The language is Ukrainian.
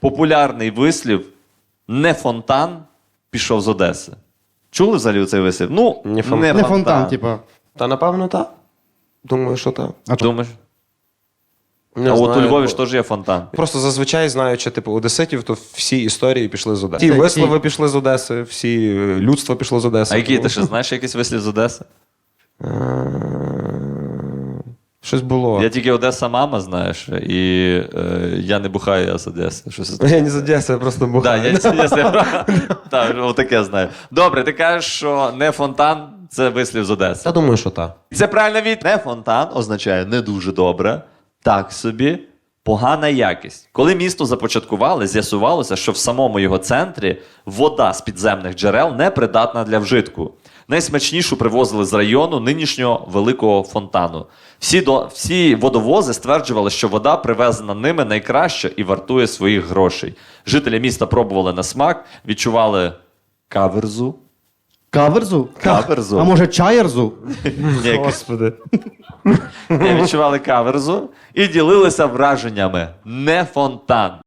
популярний вислів не фонтан пішов з Одеси. Чули взагалі цей вислів? Ну, Не фон- не Не фонтан. фонтан, типа. Та напевно так. Думаю, що так. А? Думаєш? Не а от у знаю, Львові бо- ж теж є фонтан. Просто зазвичай знаючи, типу, одеситів, то всі історії пішли з Одеси. Всі вислови пішли з Одеси, всі е, людство пішло з Одеси. А який ти ще знаєш якийсь вислів з Одеси? Е, Щось було. Я тільки Одеса мама, знаєш, і е, я не бухаю, я з Одеси. Щось Я не з Одеси, я просто Да, бухаю. я, я, я, так, отаке знаю. Добре, ти кажеш, що не фонтан це вислів з Одеси. Я думаю, що так. Це правильна від. Не фонтан означає не дуже добре, так собі, погана якість. Коли місто започаткували, з'ясувалося, що в самому його центрі вода з підземних джерел не придатна для вжитку. Найсмачнішу привозили з району нинішнього великого фонтану. Всі, до, всі водовози стверджували, що вода, привезена ними, найкраща і вартує своїх грошей. Жителі міста пробували на смак, відчували каверзу. Каверзу? Каверзу. А може чаєрзу? Ні, Господи. Не відчували каверзу і ділилися враженнями. Не фонтан.